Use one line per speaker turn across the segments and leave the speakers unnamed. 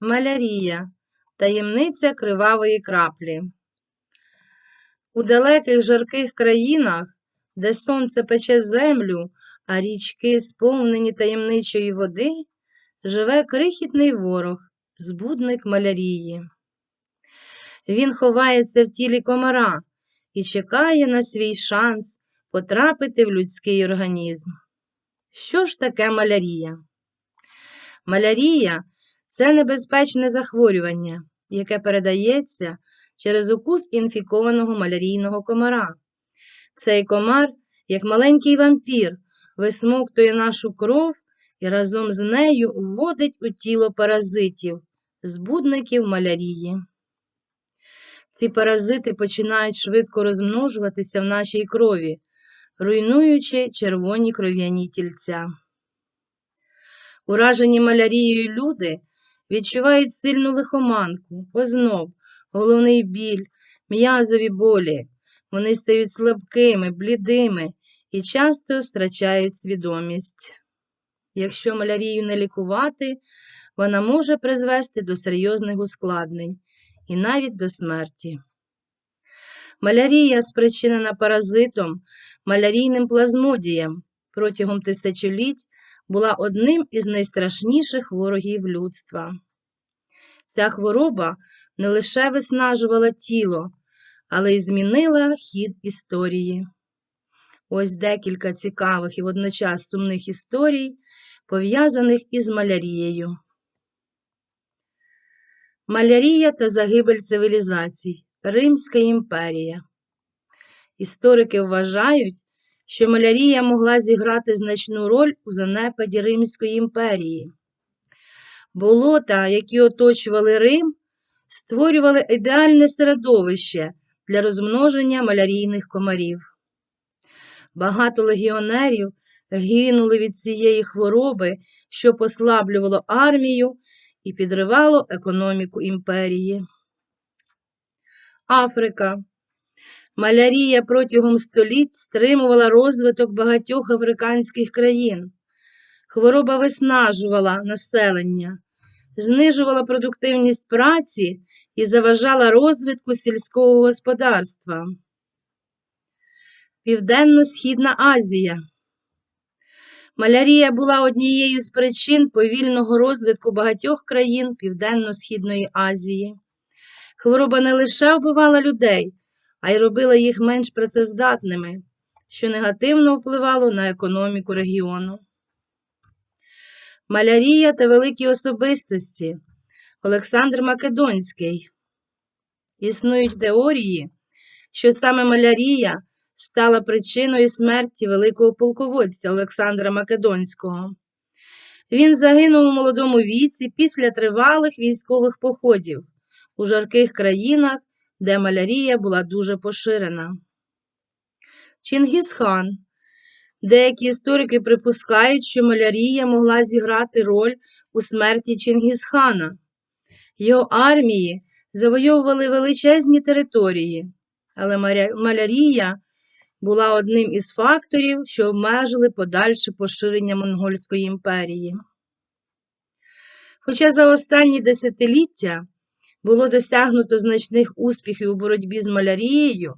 Малярія. Таємниця кривавої краплі. У далеких жарких країнах, де сонце пече землю, а річки сповнені таємничої води, живе крихітний ворог, збудник малярії. Він ховається в тілі комара і чекає на свій шанс потрапити в людський організм. Що ж таке малярія? Малярія це небезпечне захворювання, яке передається через укус інфікованого малярійного комара. Цей комар, як маленький вампір, висмоктує нашу кров і разом з нею вводить у тіло паразитів, збудників малярії. Ці паразити починають швидко розмножуватися в нашій крові, руйнуючи червоні кров'яні тільця. Уражені малярією люди відчувають сильну лихоманку, озноб, головний біль, м'язові болі. Вони стають слабкими, блідими і часто втрачають свідомість. Якщо малярію не лікувати, вона може призвести до серйозних ускладнень і навіть до смерті. Малярія спричинена паразитом, малярійним плазмодієм протягом тисячоліть була одним із найстрашніших ворогів людства. Ця хвороба не лише виснажувала тіло, але й змінила хід історії. Ось декілька цікавих і водночас сумних історій, пов'язаних із малярією. Малярія та загибель цивілізацій. Римська імперія. Історики вважають, що малярія могла зіграти значну роль у занепаді Римської імперії. Болота, які оточували Рим, створювали ідеальне середовище для розмноження малярійних комарів. Багато легіонерів гинули від цієї хвороби, що послаблювало армію і підривало економіку імперії. Африка. Малярія протягом століть стримувала розвиток багатьох африканських країн. Хвороба виснажувала населення, знижувала продуктивність праці і заважала розвитку сільського господарства. Південно-Східна Азія. Малярія була однією з причин повільного розвитку багатьох країн Південно-Східної Азії. Хвороба не лише вбивала людей, а й робила їх менш працездатними, що негативно впливало на економіку регіону. Малярія та великі особистості Олександр Македонський. Існують теорії, що саме малярія стала причиною смерті великого полководця Олександра Македонського. Він загинув у молодому віці після тривалих військових походів у жарких країнах, де малярія була дуже поширена. Чингісхан. Деякі історики припускають, що малярія могла зіграти роль у смерті Чингісхана. Його армії завойовували величезні території, але малярія була одним із факторів, що обмежили подальше поширення Монгольської імперії. Хоча за останні десятиліття було досягнуто значних успіхів у боротьбі з малярією,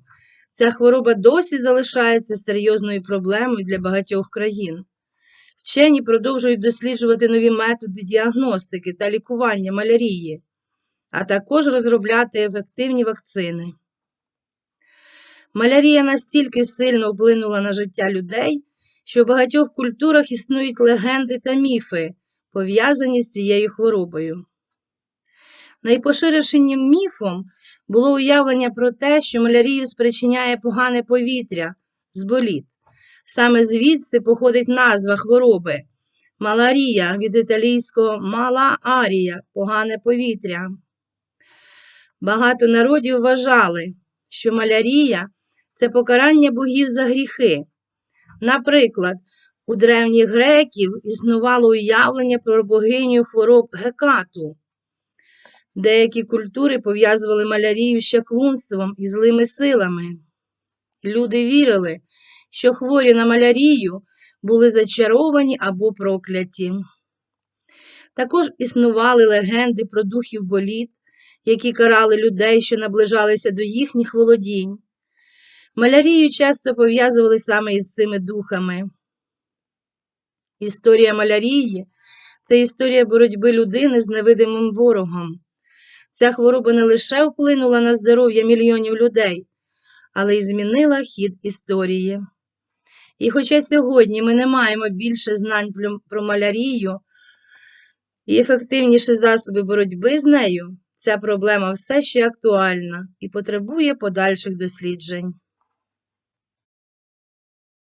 ця хвороба досі залишається серйозною проблемою для багатьох країн. Вчені продовжують досліджувати нові методи діагностики та лікування малярії, а також розробляти ефективні вакцини. Малярія настільки сильно вплинула на життя людей, що в багатьох культурах існують легенди та міфи, пов'язані з цією хворобою. Найпоширенішим міфом було уявлення про те, що малярію спричиняє погане повітря з боліт. Саме звідси походить назва хвороби маларія від італійського мала арія погане повітря. Багато народів вважали, що малярія це покарання богів за гріхи. Наприклад, у древніх греків існувало уявлення про богиню хвороб Гекату. Деякі культури пов'язували малярію з чаклунством і злими силами. Люди вірили, що хворі на малярію були зачаровані або прокляті. Також існували легенди про духів боліт, які карали людей, що наближалися до їхніх володінь. Малярію часто пов'язували саме із цими духами. Історія малярії це історія боротьби людини з невидимим ворогом. Ця хвороба не лише вплинула на здоров'я мільйонів людей, але й змінила хід історії. І хоча сьогодні ми не маємо більше знань про малярію і ефективніші засоби боротьби з нею, ця проблема все ще актуальна і потребує подальших досліджень.